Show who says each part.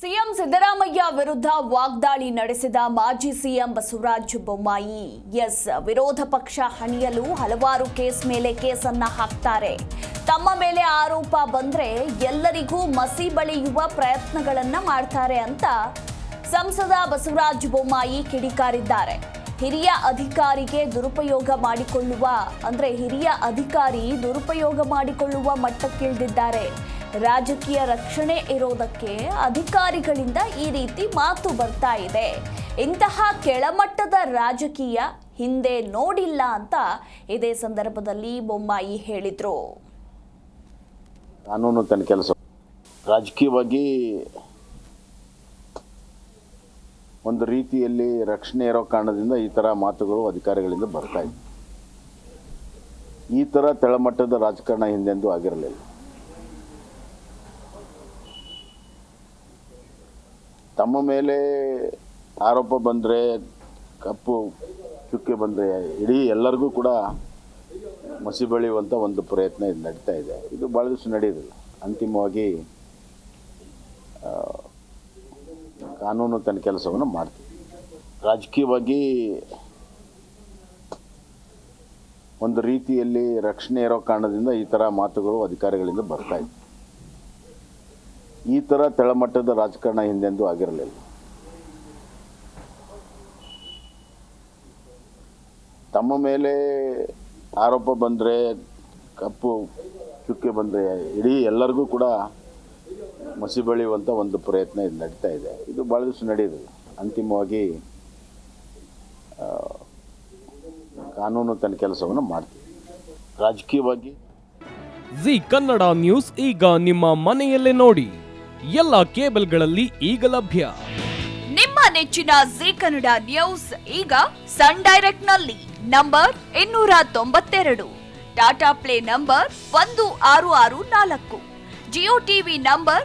Speaker 1: CM Siddaramaiah ವಿರುದ್ಧ ವಾಗ್ದಾಳಿ ನಡೆಸಿದ ಮಾಜಿ ಸಿಎಂ ಬಸವರಾಜ ಬೊಮ್ಮಾಯಿ. ಎಸ್, ವಿರೋಧ ಪಕ್ಷ ಹಣಿಯಲು ಹಲವಾರು ಕೇಸ್ ಮೇಲೆ ಕೇಸನ್ನ ಹಾಕ್ತಾರೆ. ತಮ್ಮ ಮೇಲೆ ಆರೋಪ ಬಂದ್ರೆ ಎಲ್ಲರಿಗೂ ಮಸಿ ಬಳಿಯುವ ಪ್ರಯತ್ನಗಳನ್ನ ಮಾಡ್ತಾರೆ ಅಂತ ಸಂಸದ ಬಸವರಾಜ ಬೊಮ್ಮಾಯಿ ಕಿಡಿಕಾರಿದ್ದಾರೆ. ಹಿರಿಯ ಅಧಿಕಾರಿಗೆ ದುರುಪಯೋಗ ಮಾಡಿಕೊಳ್ಳುವ, ಅಂದ್ರೆ ಹಿರಿಯ ಅಧಿಕಾರಿ ದುರುಪಯೋಗ ಮಾಡಿಕೊಳ್ಳುವ ಮಟ್ಟಕ್ಕಿಳಿದಿದ್ದಾರೆ. ರಾಜಕೀಯ ರಕ್ಷಣೆ ಇರೋದಕ್ಕೆ ಅಧಿಕಾರಿಗಳಿಂದ ಈ ರೀತಿ ಮಾತು ಬರ್ತಾ ಇದೆ. ಇಂತಹ ಕೆಳಮಟ್ಟದ ರಾಜಕೀಯ ಹಿಂದೆ ನೋಡಿಲ್ಲ ಅಂತ ಇದೇ ಸಂದರ್ಭದಲ್ಲಿ ಬೊಮ್ಮಾಯಿ ಹೇಳಿದ್ರು.
Speaker 2: ಕಾನೂನು ತನ್ನ ಕೆಲಸ. ರಾಜಕೀಯವಾಗಿ ಒಂದು ರೀತಿಯಲ್ಲಿ ರಕ್ಷಣೆ ಇರೋ ಕಾರಣದಿಂದ ಈ ಥರ ಮಾತುಗಳು ಅಧಿಕಾರಿಗಳಿಂದ ಬರ್ತಾ ಇದೆ ಈ ಥರ ತಳಮಟ್ಟದ ರಾಜಕಾರಣ ಹಿಂದೆಂದೂ ಆಗಿರಲಿಲ್ಲ. ತಮ್ಮ ಮೇಲೆ ಆರೋಪ ಬಂದರೆ, ಕಪ್ಪು ಚುಕ್ಕೆ ಬಂದರೆ, ಇಡೀ ಎಲ್ಲರಿಗೂ ಕೂಡ ಮಸಿ ಬೆಳೆಯುವಂಥ ಒಂದು ಪ್ರಯತ್ನ ಇದು ನಡೀತಾ ಇದೆ. ಇದು ಭಾಳ ದಿವಸ ನಡೆಯೋದಿಲ್ಲ ಅಂತಿಮವಾಗಿ ಕಾನೂನು ತನ್ನ ಕೆಲಸವನ್ನು ಮಾಡ್ತೀವಿ. ರಾಜಕೀಯವಾಗಿ ಒಂದು ರೀತಿಯಲ್ಲಿ ರಕ್ಷಣೆ ಇರೋ ಕಾರಣದಿಂದ ಈ ಥರ ಮಾತುಗಳು ಅಧಿಕಾರಿಗಳಿಂದ ಬರ್ತಾ ಇತ್ತು ಈ ಥರ ತಳಮಟ್ಟದ ರಾಜಕಾರಣ ಹಿಂದೆಂದೂ ಆಗಿರಲಿಲ್ಲ. ತಮ್ಮ ಮೇಲೆ ಆರೋಪ ಬಂದರೆ, ಕಪ್ಪು ಚುಕ್ಕೆ ಬಂದರೆ, ಇಡೀ ಎಲ್ಲರಿಗೂ ಕೂಡ ಮಸಿ ಬೆಳೆಯುವಂಥ ಒಂದು ಪ್ರಯತ್ನ ಇದು ನಡೀತಾ ಇದೆ. ಇದು ಭಾಳ ದಿವಸ ನಡೆಯೋದು ಅಂತಿಮವಾಗಿ ಕಾನೂನು ತನ್ನ ಕೆಲಸವನ್ನು ಮಾಡ್ತೀವಿ ರಾಜಕೀಯವಾಗಿ.
Speaker 3: ಜಿ ಕನ್ನಡ ನ್ಯೂಸ್ ಈಗ ನಿಮ್ಮ ಮನೆಯಲ್ಲೇ ನೋಡಿ. ಎಲ್ಲ ಕೇಬಲ್ಗಳಲ್ಲಿ ಈಗ ಲಭ್ಯ.
Speaker 1: ನಿಮ್ಮ ನೆಚ್ಚಿನ ಜಿ ಕನ್ನಡ ನ್ಯೂಸ್ ಈಗ ಸನ್ ಡೈರೆಕ್ಟ್ನಲ್ಲಿ ನಂಬರ್ ಇನ್ನೂರ ತೊಂಬತ್ತೆರಡು ಟಾಟಾ ಪ್ಲೇ ನಂಬರ್ ಒಂದು ಆರು ಆರು ನಾಲ್ಕು ಜಿಯೋ ಟಿವಿ ನಂಬರ್